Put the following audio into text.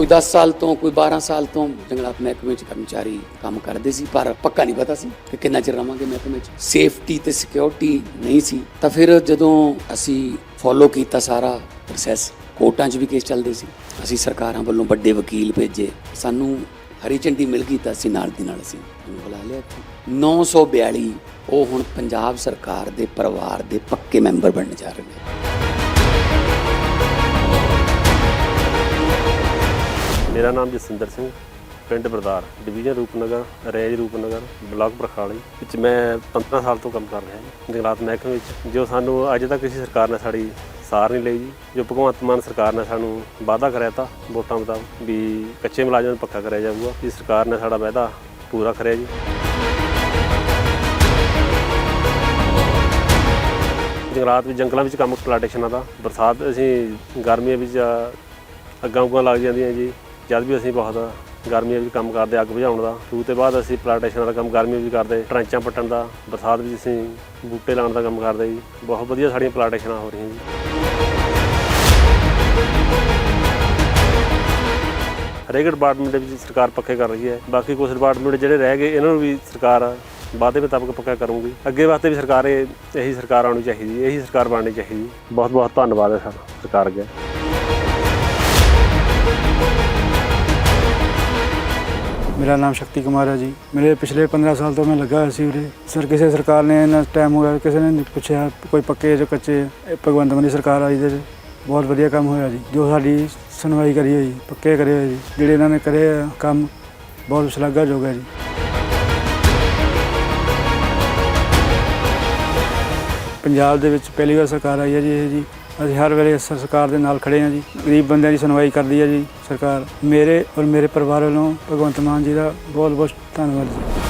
ਕੋਈ 10 ਸਾਲ ਤੋਂ, ਕੋਈ 12 ਸਾਲ ਤੋਂ ਜੰਗਲਾਤ ਮਹਿਕਮੇ ਚ ਕਰਮਚਾਰੀ ਕੰਮ ਕਰਦੇ ਸੀ, ਪਰ ਪੱਕਾ ਨਹੀਂ ਪਤਾ ਸੀ ਕਿ ਕਿੰਨਾ ਚਿਰ ਰਵਾਂਗੇ ਮਹਿਕਮੇ ਚ। ਸੇਫਟੀ ਤੇ ਸਿਕਿਉਰਿਟੀ ਨਹੀਂ ਸੀ। ਤਾਂ ਫਿਰ ਜਦੋਂ ਅਸੀਂ ਫੋਲੋ ਕੀਤਾ ਸਾਰਾ ਪ੍ਰੋਸੈਸ ਕੋਰਟਾਂ 'ਚ ਵੀ ਕੇਸ ਚੱਲਦੇ ਸੀ। ਅਸੀਂ ਸਰਕਾਰਾਂ ਵੱਲੋਂ ਵੱਡੇ ਵਕੀਲ ਭੇਜੇ। ਸਾਨੂੰ ਹਰੀ ਝੰਡੀ ਮਿਲ ਗਈ ਤਾਂ ਅਸੀਂ ਨਾਲ ਦੀ ਨਾਲ ਅਸੀਂ ਉਹਨੂੰ ਬੁਲਾ ਲਿਆ ਇੱਥੇ। 942 ਉਹ ਹੁਣ ਪੰਜਾਬ ਸਰਕਾਰ ਦੇ ਪਰਿਵਾਰ ਦੇ ਪੱਕੇ ਮੈਂਬਰ ਬਣਨ ਜਾ ਰਹੇ ਨੇ। ਮੇਰਾ ਨਾਮ ਜਸਿੰਦਰ ਸਿੰਘ, ਪਿੰਡ Bardar division Rupnagar range Rupnagar, block Barkhali, ਵਿੱਚ ਮੈਂ 15 ਸਾਲ ਤੋਂ ਕੰਮ ਕਰ ਰਿਹਾ ਹਾਂ ਜੰਗਲਾਤ ਮਹਿਕਮੇ ਵਿੱਚ, ਜੋ ਸਾਨੂੰ ਅੱਜ ਤੱਕ ਕਿਸੇ ਸਰਕਾਰ ਨੇ ਸਾਡੀ ਸਾਰ ਨਹੀਂ ਲਈ ਜੀ, ਜੋ ਭਗਵੰਤ ਮਾਨ ਸਰਕਾਰ ਨੇ ਸਾਨੂੰ ਵਾਅਦਾ ਕਰਿਆ ਤਾ ਵੋਟਾਂ ਮੁਤਾਬਕ ਵੀ ਕੱਚੇ ਮੁਲਾਜ਼ਮਾਂ ਨੂੰ ਪੱਕਾ ਕਰਿਆ ਜਾਊਗਾ, ਇਸ ਸਰਕਾਰ ਨੇ ਸਾਡਾ ਵਾਅਦਾ ਪੂਰਾ ਕਰਿਆ ਜੀ। ਜੰਗਲਾਤ ਵਿੱਚ, ਜੰਗਲਾਂ ਵਿੱਚ ਕੰਮ ਪਲਾਂਟੇਸ਼ਨਾਂ ਦਾ, ਬਰਸਾਤ ਅਸੀਂ ਗਰਮੀਆਂ ਵਿੱਚ ਅੱਗਾਂ ਉੱਗਾਂ ਲੱਗ ਜਾਂਦੀਆਂ ਜੀ ਜਦ ਵੀ ਅਸੀਂ ਬਹੁਤ ਗਰਮੀਆਂ ਵਿੱਚ ਕੰਮ ਕਰਦੇ, ਅੱਗ ਬੁਝਾਉਣ ਦਾ, ਸ਼ੁਰੂ ਤੋਂ ਬਾਅਦ ਅਸੀਂ ਪਲਾਂਟੇਸ਼ਨਾਂ ਦਾ ਕੰਮ ਗਰਮੀਆਂ ਵਿੱਚ ਕਰਦੇ, ਟਰੈਂਚਾਂ ਪੱਟਣ ਦਾ, ਬਰਸਾਤ ਵਿੱਚ ਅਸੀਂ ਬੂਟੇ ਲਾਉਣ ਦਾ ਕੰਮ ਕਰਦੇ ਜੀ। ਬਹੁਤ ਵਧੀਆ ਸਾਡੀਆਂ ਪਲਾਂਟੇਸ਼ਨਾਂ ਹੋ ਰਹੀਆਂ ਜੀ। ਹਰੇਕ ਡਿਪਾਰਟਮੈਂਟ ਦੇ ਵਿੱਚ ਸਰਕਾਰ ਪੱਕੇ ਕਰ ਰਹੀ ਹੈ। ਬਾਕੀ ਕੁਝ ਡਿਪਾਰਟਮੈਂਟ ਜਿਹੜੇ ਰਹਿ ਗਏ, ਇਹਨਾਂ ਨੂੰ ਵੀ ਸਰਕਾਰ ਵਾਅਦੇ ਮੁਤਾਬਕ ਪੱਕਾ ਕਰੂਗੀ। ਅੱਗੇ ਵਾਸਤੇ ਵੀ ਸਰਕਾਰ, ਇਹ ਇਹੀ ਸਰਕਾਰ ਆਉਣੀ ਚਾਹੀਦੀ, ਇਹੀ ਸਰਕਾਰ ਬਣਨੀ ਚਾਹੀਦੀ। ਬਹੁਤ ਬਹੁਤ ਧੰਨਵਾਦ ਹੈ ਸਰ ਸਰਕਾਰ ਅੱਗੇ। ਮੇਰਾ ਨਾਮ ਸ਼ਕਤੀ ਕੁਮਾਰ ਹੈ ਜੀ। ਮੇਰੇ ਪਿਛਲੇ 15 ਸਾਲ ਤੋਂ ਮੈਂ ਲੱਗਾ ਹੋਇਆ ਸੀ ਉਰੇ। ਸਰ, ਕਿਸੇ ਸਰਕਾਰ ਨੇ ਇੰਨਾ ਟਾਈਮ ਹੋ ਗਿਆ ਕਿਸੇ ਨੇ ਨਹੀਂ ਪੁੱਛਿਆ, ਕੋਈ ਪੱਕੇ ਜਾਂ ਕੱਚੇ, ਇਹ ਭਗਵੰਤ ਮਾਨ ਦੀ ਸਰਕਾਰ ਆਈ ਦੇ ਬਹੁਤ ਵਧੀਆ ਕੰਮ ਹੋਇਆ ਜੀ। ਜੋ ਸਾਡੀ ਸੁਣਵਾਈ ਕਰੀ ਹੋਈ, ਪੱਕੇ ਕਰੇ ਹੋਏ ਜੀ। ਜਿਹੜੇ ਇਹਨਾਂ ਨੇ ਕਰੇ ਆ ਕੰਮ, ਬਹੁਤ ਸ਼ਲਾਘਾਯੋਗ ਹੈ ਜੀ। ਪੰਜਾਬ ਦੇ ਵਿੱਚ ਪਹਿਲੀ ਵਾਰ ਸਰਕਾਰ ਆਈ ਹੈ ਜੀ ਇਹ ਜੀ। ਅਸੀਂ ਹਰ ਵੇਲੇ ਇਸ ਸਰਕਾਰ ਦੇ ਨਾਲ ਖੜੇ ਹਾਂ ਜੀ। ਗਰੀਬ ਬੰਦਿਆਂ ਦੀ ਸੁਣਵਾਈ ਕਰਦੀ ਹੈ ਜੀ ਸਰਕਾਰ। ਮੇਰੇ ਔਰ ਮੇਰੇ ਪਰਿਵਾਰ ਵੱਲੋਂ ਭਗਵੰਤ ਮਾਨ ਜੀ ਦਾ ਬਹੁਤ ਬਹੁਤ ਧੰਨਵਾਦ ਜੀ।